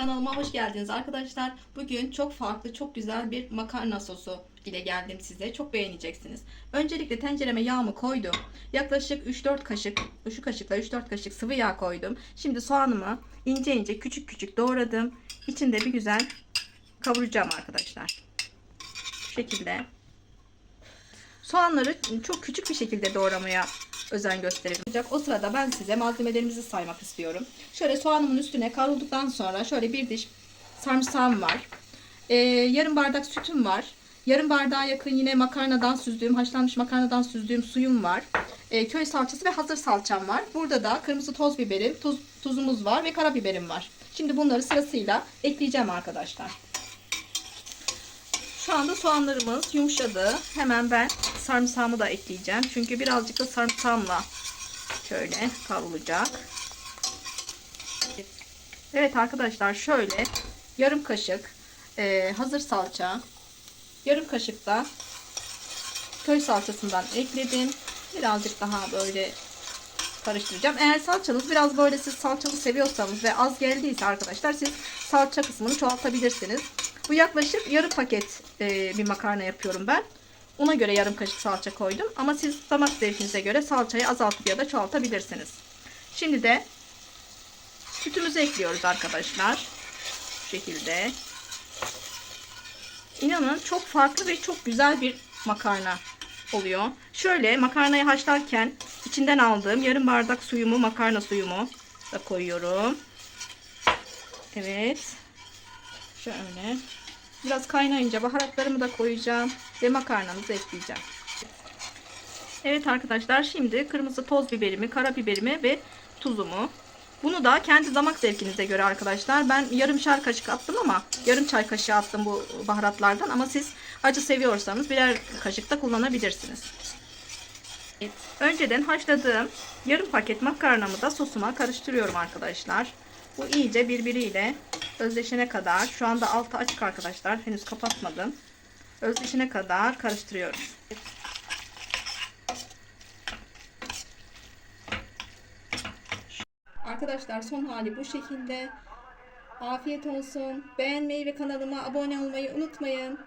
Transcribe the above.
Kanalıma hoş geldiniz arkadaşlar. Bugün çok farklı, çok güzel bir makarna sosu ile geldim size. Çok beğeneceksiniz. Öncelikle tencereme yağımı koydum. Yaklaşık 3-4 kaşık, şu kaşıkla 3-4 kaşık sıvı yağ koydum. Şimdi soğanımı ince ince küçük küçük doğradım. İçinde bir güzel kavuracağım arkadaşlar. Şu şekilde. Soğanları çok küçük bir şekilde doğramaya özen gösterelim. O sırada ben size malzemelerimizi saymak istiyorum. Şöyle soğanımın üstüne kavrulduktan sonra şöyle bir diş sarımsağım var. Ee, yarım bardak sütüm var. Yarım bardağa yakın yine makarnadan süzdüğüm, haşlanmış makarnadan süzdüğüm suyum var. Ee, köy salçası ve hazır salçam var. Burada da kırmızı toz biberim, tuz, tuzumuz var ve karabiberim var. Şimdi bunları sırasıyla ekleyeceğim arkadaşlar. Şu anda soğanlarımız yumuşadı. Hemen ben sarımsağımı da ekleyeceğim. Çünkü birazcık da sarımsağımla şöyle kavrulacak. Evet arkadaşlar şöyle yarım kaşık e, hazır salça, yarım kaşık da köy salçasından ekledim. Birazcık daha böyle karıştıracağım. Eğer salçanız biraz böyle siz salçalı seviyorsanız ve az geldiyse arkadaşlar siz salça kısmını çoğaltabilirsiniz. Bu yaklaşık yarım paket e, bir makarna yapıyorum ben. Ona göre yarım kaşık salça koydum. Ama siz damak zevkinize göre salçayı azaltıp ya da çoğaltabilirsiniz. Şimdi de sütümüzü ekliyoruz arkadaşlar. Bu şekilde. İnanın çok farklı ve çok güzel bir makarna oluyor. Şöyle makarnayı haşlarken içinden aldığım yarım bardak suyumu, makarna suyumu da koyuyorum. Evet. Şöyle. Biraz kaynayınca baharatlarımı da koyacağım ve makarnamızı ekleyeceğim. Evet arkadaşlar şimdi kırmızı toz biberimi, karabiberimi ve tuzumu. Bunu da kendi damak zevkinize göre arkadaşlar. Ben yarım kaşık attım ama yarım çay kaşığı attım bu baharatlardan ama siz acı seviyorsanız birer kaşık da kullanabilirsiniz. Evet, önceden haşladığım yarım paket makarnamı da sosuma karıştırıyorum arkadaşlar. Bu iyice birbiriyle özleşene kadar şu anda altı açık arkadaşlar henüz kapatmadım. Özleşene kadar karıştırıyorum. Arkadaşlar son hali bu şekilde. Afiyet olsun. Beğenmeyi ve kanalıma abone olmayı unutmayın.